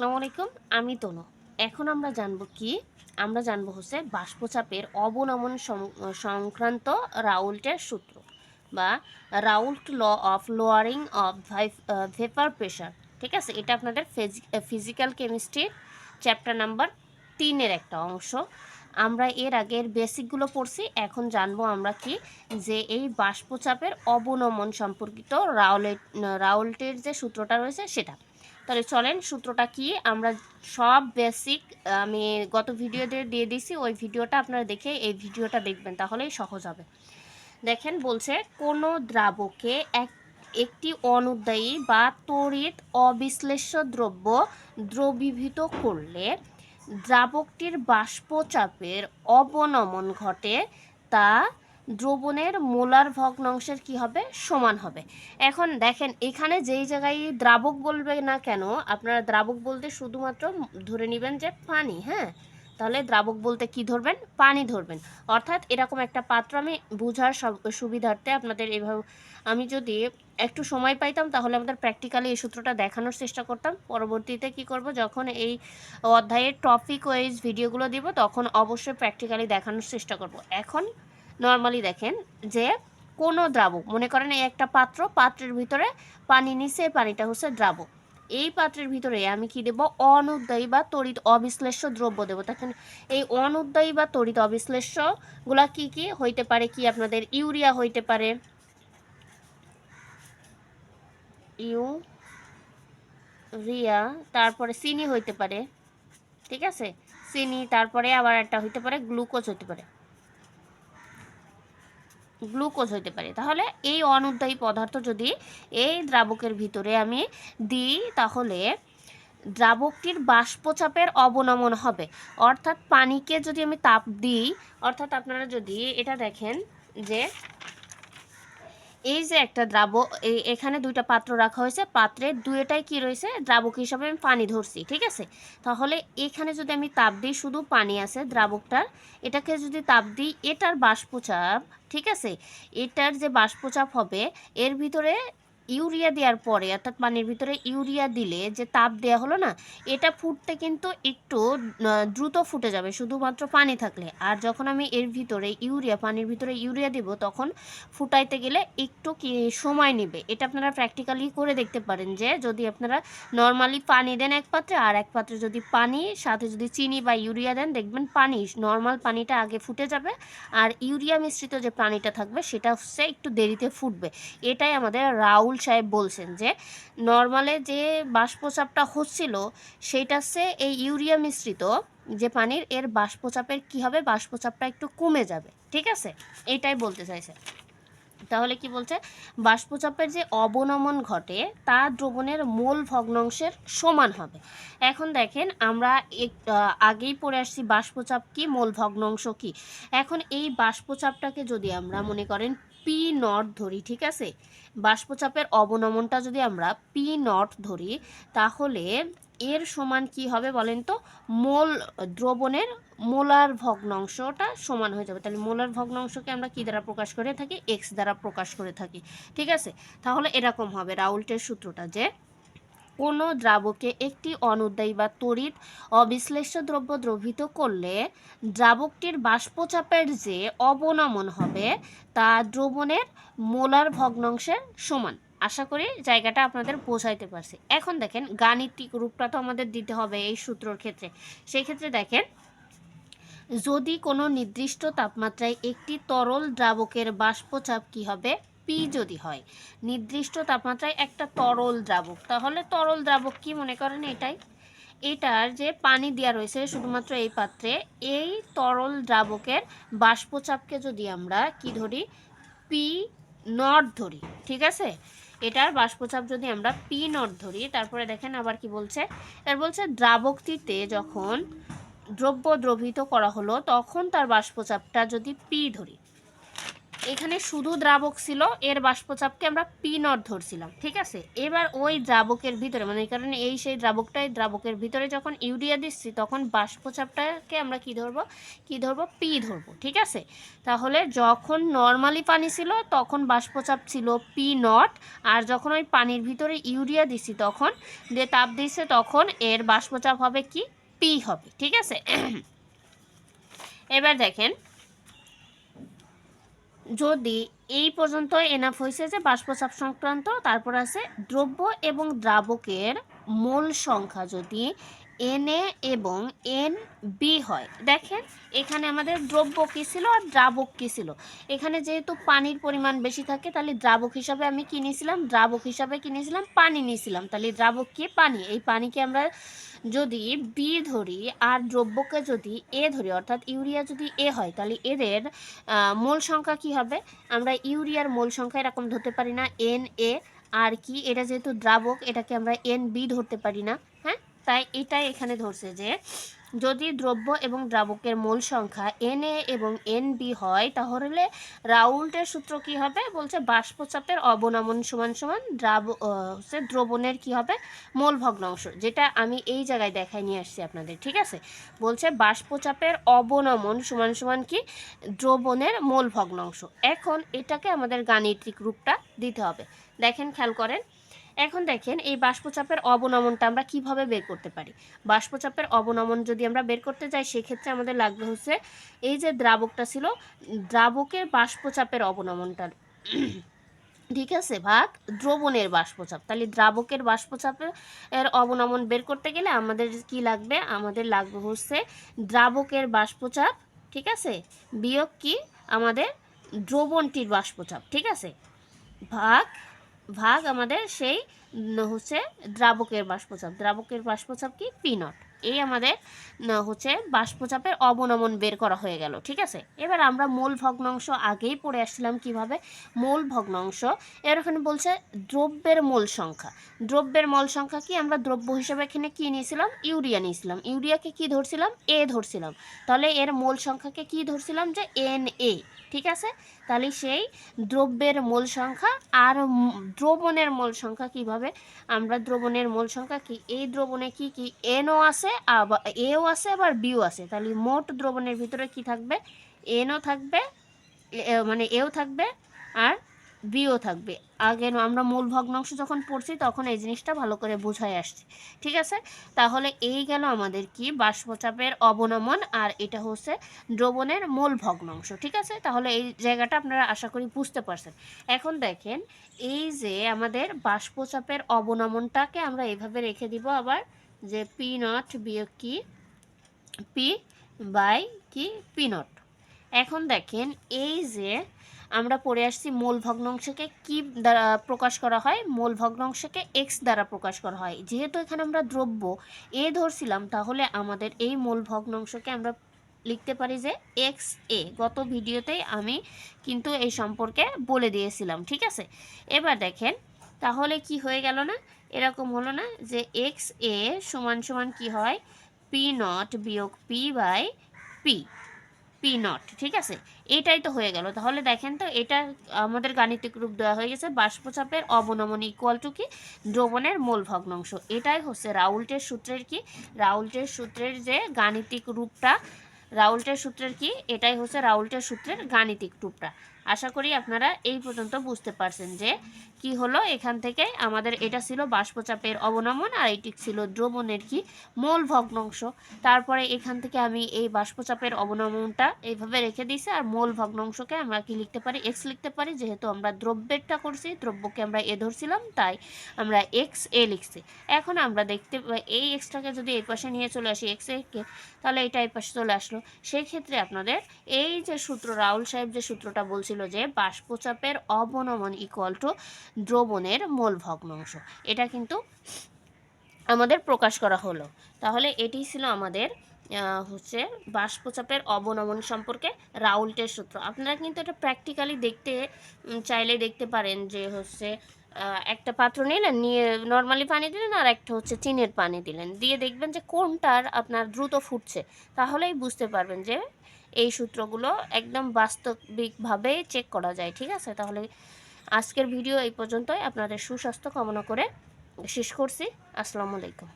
আসসালামু আলাইকুম, আমি তনু। এখন আমরা জানব কি? আমরা জানব হচ্ছে বাষ্পচাপের অবনমন সংক্রান্ত রাউল্টের সূত্র বা Raoult law of lowering of vapour pressure ঠিক আছে? এটা আপনাদের ফিজিক্যাল কেমিস্ট্রির চ্যাপ্টার নাম্বার তিনের একটা অংশ। আমরা এর আগের বেসিকগুলো পড়ছি, এখন জানব আমরা কি? যে এই বাষ্পচাপের অবনমন সম্পর্কিত রাউলেট, রাউল্টের যে সূত্রটা রয়েছে সেটা। তাহলে চলেন সূত্রটা কি? আমরা সব বেসিক আমি গত ভিডিওতে দিয়ে দিছি ওই ভিডিওটা আপনারা দেখে এই ভিডিওটা দেখবেন, তাহলেই সহজ হবে। দেখেন বলছে, কোনো দ্রাবকে এক, একটি অনুদ্বায়ী বা তড়িৎ অবিশ্লেষ্য দ্রব্য দ্রবীভূত করলে দ্রাবকটির বাষ্পচাপের অবনমন ঘটে তা দ্রবণের মোলার ভগ্নাংশের কি হবে? সমান হবে। এখন দেখেন, এখানে যেই জায়গায় দ্রাবক বলবে না কেন, আপনারা দ্রাবক বলতে শুধুমাত্র ধরে নেবেন যে পানি হ্যাঁ? তাহলে দ্রাবক বলতে কি ধরবেন? পানি ধরবেন। অর্থাৎ এরকম একটা পাত্র আমি বোঝার সব- সুবিধার্থে আপনাদের এভাবে, আমি যদি একটু সময় পাইতাম, তাহলে আমাদের প্র্যাকটিক্যালি এই সূত্রটা দেখানোর চেষ্টা করতাম। পরবর্তীতে কি করব? যখন এই অধ্যায়ের টপিক ওয়াইজ ভিডিওগুলো দিব, তখন অবশ্যই প্র্যাকটিক্যালি দেখানোর চেষ্টা করব। এখন নর্মালি দেখেন যে কোনো দ্রাবক মনে করেন এই একটা পাত্র, পাত্রের ভিতরে পানি নিচে, পানিটা হচ্ছে দ্রাবক এই পাত্রের ভিতরে আমি কি দেব? অনুদ্বায়ী বা তড়িৎ অবিশ্লেষ্য দ্রব্য দেবো। তখন এই অনুদ্বায়ী বা তড়িৎ অবিশ্লেষ্যগুলা কি কি? হইতে পারে কি আপনাদের ইউরিয়া হইতে পারে। ইউরিয়া, তারপরে চিনি হইতে পারে। ঠিক আছে? চিনি, তারপরে আবার একটা হইতে পারে, গ্লুকোজ হইতে পারে। গ্লুকোজ হইতে পারে। তাহলে এই অনুদ্বায়ী পদার্থ যদি এই দ্রাবকের ভিতরে আমি দিই, তাহলে দ্রাবকটির বাষ্পচাপের অবনমন হবে। অর্থাৎ পানিকে যদি আমি তাপ দিই, অর্থাৎ আপনারা যদি এটা দেখেন যে এই যে একটা দ্রাবক এখানে দুইটা পাত্র রাখা হয়েছে। পাত্রের দুয়েটাই কি রয়েছে? দ্রাবক হিসাবে আমি পানি ধরছি, ঠিক আছে? তাহলে এখানে যদি আমি তাপ দিই, শুধু পানি আছে দ্রাবকটার, এটাকে যদি তাপ দিই, এটার বাষ্পচাপ, ঠিক আছে? এটার যে বাষ্পচাপ হবে, এর ভিতরে ইউরিয়া দেওয়ার পরে, অর্থাৎ পানির ভিতরে ইউরিয়া দিলে যে তাপ দেওয়া হলো না, এটা ফুটতে কিন্তু একটু দ্রুত ফুটে যাবে, শুধুমাত্র পানি থাকলে। আর যখন আমি এর ভিতরে ইউরিয়া, পানির ভিতরে ইউরিয়া দেব, তখন ফুটাইতে গেলে একটু কি সময় নেবে। এটা আপনারা প্র্যাকটিক্যালি করে দেখতে পারেন যে, যদি আপনারা নর্মালি পানি দেন এক পাত্রে, আর এক পাত্রে যদি পানি, সাথে যদি চিনি বা ইউরিয়া দেন, দেখবেন পানি নর্মাল পানিটা আগে ফুটে যাবে, আর ইউরিয়া মিশ্রিত যে পানিটা থাকবে, সেটা হচ্ছে একটু দেরিতে ফুটবে। এটাই আমাদের রাহুল সাহেব বলছেন যে, নর্মালে যে বাষ্পচাপটা হচ্ছিল, সেইটা সে এই ইউরিয়া মিশ্রিত যে পানির, এর বাষ্পচাপের কি হবে? বাষ্পচাপটা একটু কমে যাবে। ঠিক আছে? এটাই বলতে চাইছে। তাহলে কি বলছে? বাষ্পচাপের যে অবনমন ঘটে, তা দ্রবণের মূল ভগ্নাংশের সমান হবে। এখন দেখেন, আমরা আগেই পড়ে আসছি বাষ্পচাপ কি, মূল ভগ্নাংশ কি। এখন এই বাষ্পচাপটাকে যদি আমরা মনে করেন পি নট ধরি, ঠিক আছে? বাষ্পচাপের অবনমনটা যদি আমরা পি নট ধরি, তাহলে এর সমান কি হবে বলেন তো? মোল দ্রবণের মোলার ভগ্নাংশটা সমান হয়ে যাবে। তাহলে মোলার ভগ্নাংশকে আমরা কি দ্বারা প্রকাশ করে থাকি? এক্স দ্বারা প্রকাশ করে থাকি। ঠিক আছে? তাহলে এরকম হবে রাউল্টের সূত্রটা যে, কোনো দ্রাবকে একটি অনুদ্বায়ী বা তড়িৎ অবিশ্লেষ্য দ্রব্য দ্রবীত করলে দ্রাবকটির বাষ্পচাপের যে অবনমন হবে, তা দ্রবণের মোলার ভগ্নাংশের সমান। আশা করি জায়গাটা আপনাদের বোঝাইতে পারছি। এখন দেখেন গাণিতিক রূপটা তো আমাদের দিতে হবে এই সূত্রর ক্ষেত্রে। সেই ক্ষেত্রে দেখেন যদি কোনো নির্দিষ্ট তাপমাত্রায় একটি তরল দ্রাবকের বাষ্পচাপ কি হবে? পি যদি হয়। নির্দিষ্ট তাপমাত্রায় একটা তরল দ্রাবক। তাহলে তরল দ্রাবক কি মনে করেন এটাই? এটার যে পানি দেওয়া রয়েছে শুধুমাত্র এই পাত্রে, এই তরল দ্রাবকের বাষ্পচাপকে যদি আমরা কি ধরি? পি নট ধরি, ঠিক আছে? এটার বাষ্পচাপ যদি আমরা পি নট ধরি, তারপরে দেখেন আবার কি বলছে? এর বলছে দ্রাবকটিতে যখন দ্রব্য দ্রবিত করা হলো, তখন তার বাষ্পচাপটা যদি পি ধরি। এখানে শুধু দ্রাবক ছিল, এর বাষ্পচাপকে আমরা পি নট ধরছিলাম, ঠিক আছে? এবার ওই দ্রাবকের ভিতরে মানে এই কারণে এই সেই দ্রাবকটাই দ্রাবকের ভিতরে যখন ইউরিয়া দিচ্ছি, তখন বাষ্পচাপটাকে আমরা কি ধরবো? কি ধরবো? পি ধরবো, ঠিক আছে? তাহলে যখন নর্মালি পানি ছিল, তখন বাষ্পচাপ ছিল পি নট, আর যখন ওই পানির ভিতরে ইউরিয়া দিছি তখন যে তাপ দিচ্ছে, তখন এর বাষ্পচাপ হবে কি? পি হবে, ঠিক আছে? এবার দেখেন, যদি এই পর্যন্ত এনাফ হয়েছে যে বাষ্পচাপ সংক্রান্ত, তারপর আছে দ্রব্য এবং দ্রাবকের মোল সংখ্যা যদি এন এ এবং এন বি হয়। দেখেন, এখানে আমাদের দ্রব্য কী ছিল আর দ্রাবক কী ছিল। এখানে যেহেতু পানির পরিমাণ বেশি থাকে, তাহলে দ্রাবক হিসাবে আমি কিনেছিলাম দ্রাবক হিসাবে কিনেছিলাম পানি নিয়েছিলাম। তাহলে দ্রাবক কি? পানি। এই পানিকে আমরা যদি বি ধরি আর দ্রব্যকে যদি এ ধরি, অর্থাৎ ইউরিয়া যদি এ হয়, তাহলে এদের মোল সংখ্যা কি হবে? আমরা ইউরিয়ার মোল সংখ্যা এরকম ধরতে পারি না। এন এ আর কি? এটা যেহেতু দ্রাবক, এটাকে আমরা এন বি ধরতে পারি না। তাই এটাই এখানে ধরছে যে, যদি দ্রব্য এবং দ্রাবকের মূল সংখ্যা এন এ এবং এন বি হয়, তাহলে রাউল্টের সূত্র কি হবে? বলছে বাষ্পচাপের অবনমন সমান সমান দ্রাব হচ্ছে দ্রবণের কি হবে? মোল ভগ্নাংশ, যেটা আমি এই জায়গায় দেখায় নিয়ে আসছি আপনাদের, ঠিক আছে? বলছে বাষ্পচাপের অবনমন সমান সমান কি? দ্রবণের মোল ভগ্নাংশ। এখন এটাকে আমাদের গাণিতিক রূপটা দিতে হবে। দেখেন, খেয়াল করেন। এখন দেখেন এই বাষ্পচাপের অবনমনটা আমরা কীভাবে বের করতে পারি? বাষ্পচাপের অবনমন যদি আমরা বের করতে যাই, সেক্ষেত্রে আমাদের লাগবে হচ্ছে এই যে দ্রাবকটা ছিল, দ্রাবকের বাষ্পচাপের অবনমনটা। ঠিক আছে, ভাগ দ্রবণের বাষ্পচাপ। তাহলে দ্রাবকের বাষ্পচাপের এর অবনমন বের করতে গেলে আমাদের কি লাগবে? আমাদের লাগবে হচ্ছে দ্রাবকের বাষ্পচাপ, ঠিক আছে? বিয়োগ কি? আমাদের দ্রবণটির বাষ্পচাপ, ঠিক আছে? ভাগ ভাগ আমাদের সেই হচ্ছে দ্রাবকের বাষ্পচাপ। দ্রাবকের বাষ্পচাপ কি? পিনট এই আমাদের হচ্ছে বাষ্পচাপের অবনমন বের করা হয়ে গেল, ঠিক আছে? এবার আমরা মূল ভগ্নাংশ আগেই পড়ে আসছিলাম কীভাবে? মূল ভগ্নাংশ এর ওখানে বলছে দ্রব্যের মূল সংখ্যা। দ্রব্যের মূল সংখ্যা কি? আমরা দ্রব্য হিসেবে এখানে কি নিয়েছিলাম? ইউরিয়া নিয়েছিলাম। ইউরিয়াকে কি ধরছিলাম? এ ধরছিলাম। তাহলে এর মূল সংখ্যাকে কি ধরছিলাম? যে এন এ, ঠিক আছে? তাহলে সেই দ্রব্যের মূল সংখ্যা আর দ্রবণের মূল সংখ্যা কীভাবে? আমরা দ্রবণের মূল সংখ্যা কি? এই দ্রবণে কি কি? এনও আছে আবার এও আছে, আবার বিও আছে। তাহলে মোট দ্রবণের ভিতরে কি থাকবে? এনও থাকবে মানে এও থাকবে আর বিও থাকবে। আগে আমরা মূল ভগ্নাংশ যখন পড়ছি, তখন এই জিনিসটা ভালো করে বোঝাই আসছে। ঠিক আছে? তাহলে এই গেল আমাদের কি? বাষ্পচাপের অবনমন আর এটা হচ্ছে দ্রবণের মূল ভগ্নাংশ। ঠিক আছে? তাহলে এই জায়গাটা আপনারা আশা করি বুঝতে পারছেন। এখন দেখেন, এই যে আমাদের বাষ্পচাপের অবনমনটাকে আমরা এভাবে রেখে দিব আবার যে পি নট বিয়োগ কি? পি বাই কি? পি নট এখন দেখেন, এই যে আমরা পড়ে আসছি মূল ভগ্নাংশকে কি দ্বারা প্রকাশ করা হয়? মূল ভগ্নাংশকে এক্স দ্বারা প্রকাশ করা হয়। যেহেতু এখানে আমরা দ্রব্য এ ধরছিলাম, তাহলে আমাদের এই মূল ভগ্নাংশকে আমরা লিখতে পারি যে এক্স এ গত ভিডিওতেই আমি কিন্তু এই সম্পর্কে বলে দিয়েছিলাম, ঠিক আছে? এবার দেখেন তাহলে কি হয়ে গেল না? এরকম হলো না যে এক্স এ সমান সমান কি হয়? পি নট বিয়োগ P by P P not ঠিক আছে? এটাই তো হয়ে গেল। তাহলে দেখেন তো, এটা আমাদের গাণিতিক রূপ দেওয়া হয়ে গেছে বাষ্পচাপের অবনমন ইকুয়াল টু কি? দ্রবণের মোল ভগ্নাংশ। এটাই হচ্ছে রাউল্টের সূত্রের কি? রাউল্টের সূত্রের যে গাণিতিক রূপটা, রাউল্টের সূত্রের কি? এটাই হচ্ছে রাউল্টের সূত্রের গাণিতিক রূপটা। আশা করি আপনারা এই পর্যন্ত বুঝতে পারছেন যে কি হলো। এখান থেকে আমাদের এটা ছিল বাষ্পচাপের অবনমন আর এটি ছিল দ্রবণের কি মূল ভগ্নাংশ। তারপরে এখান থেকে আমি এই বাষ্পচাপের অবনমনটা এইভাবে রেখে দিয়েছি আর মূল ভগ্নাংশকে আমরা কি লিখতে পারি? এক্স লিখতে পারি, যেহেতু আমরা দ্রব্যেরটা করছি, দ্রব্যকে আমরা এ ধরছিলাম, তাই আমরা এক্স এ লিখছি। এখন আমরা দেখতে এই এক্সটাকে যদি এই পাশে নিয়ে চলে আসি এক্স একে তাহলে এটা এই পাশে চলে আসলো। সেই ক্ষেত্রে আপনাদের এই যে সূত্র, রাহুল সাহেব যে সূত্রটা বলছিল যে বাষ্পচাপের অবনমন ইকুয়াল টু দ্রবণের মোল ভগ্নাংশ এটা কিন্তু আমাদের প্রকাশ করা হলো। তাহলে এটি ছিল আমাদের হচ্ছে বাষ্পচাপের অবনমন সম্পর্কে রাউল্টের সূত্র। আপনারা কিন্তু এটা প্র্যাকটিক্যালি দেখতে চাইলে দেখতে পারেন যে হচ্ছে একটা পাত্র নিলেন, নিয়ে নর্মালি পানি দিলেন আর একটা হচ্ছে চিনির পানি দিলেন। দিয়ে দেখবেন যে কোনটার আপনার দ্রুত ফুটছে। তাহলেই বুঝতে পারবেন যে এই সূত্রগুলো একদম বাস্তবিকভাবে চেক করা যায়, ঠিক আছে? তাহলে আজকের ভিডিও এই পর্যন্তই। আপনাদের সুস্বাস্থ্য কামনা করে শেষ করছি। আসসালামু আলাইকুম।